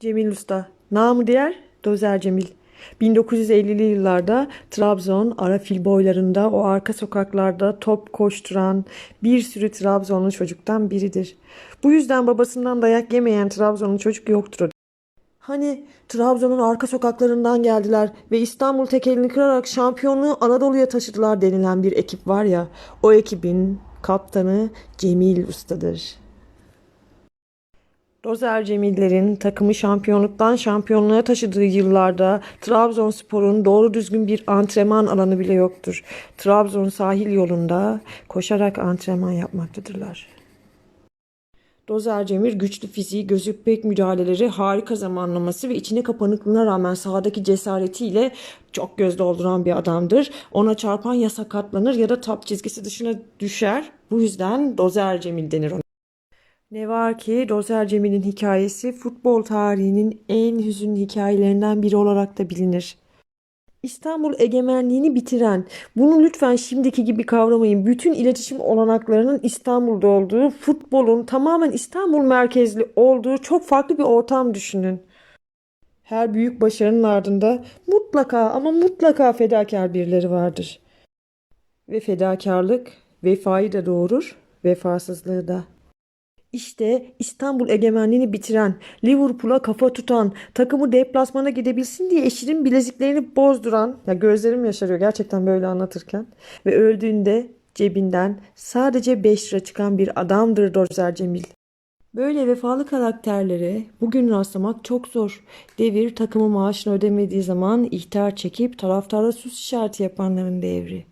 Cemil Usta, namı diğer Dozer Cemil. 1950'li yıllarda Trabzon Arafil boylarında o arka sokaklarda top koşturan bir sürü Trabzonlu çocuktan biridir. Bu yüzden babasından dayak yemeyen Trabzonlu çocuk yoktur. Hani Trabzon'un arka sokaklarından geldiler ve İstanbul tekelini kırarak şampiyonluğu Anadolu'ya taşıdılar denilen bir ekip var ya, o ekibin kaptanı Cemil Usta'dır. Dozer Cemillerin takımı şampiyonluktan şampiyonluğa taşıdığı yıllarda Trabzonspor'un doğru düzgün bir antrenman alanı bile yoktur. Trabzon sahil yolunda koşarak antrenman yapmaktadırlar. Dozer Cemil güçlü fiziği, gözü pek müdahaleleri, harika zamanlaması ve içine kapanıklığına rağmen sahadaki cesaretiyle çok göz dolduran bir adamdır. Ona çarpan ya sakatlanır ya da top çizgisi dışına düşer. Bu yüzden Dozer Cemil denir ona. Ne var ki Dozer Cemil'in hikayesi futbol tarihinin en hüzünlü hikayelerinden biri olarak da bilinir. İstanbul egemenliğini bitiren, bunu lütfen şimdiki gibi kavramayın. Bütün iletişim olanaklarının İstanbul'da olduğu, futbolun tamamen İstanbul merkezli olduğu çok farklı bir ortam düşünün. Her büyük başarının ardında mutlaka ama mutlaka fedakar birileri vardır. Ve fedakarlık vefayı da doğurur, vefasızlığı da. İşte İstanbul egemenliğini bitiren, Liverpool'a kafa tutan, takımı deplasmana gidebilsin diye eşinin bileziklerini bozduran, ya gözlerim yaşarıyor gerçekten böyle anlatırken ve öldüğünde cebinden sadece 5 lira çıkan bir adamdır Dozer Cemil. Böyle vefalı karakterlere bugün rastlamak çok zor. Devir takımı maaşını ödemediği zaman ihtar çekip taraftara sus işareti yapanların devri.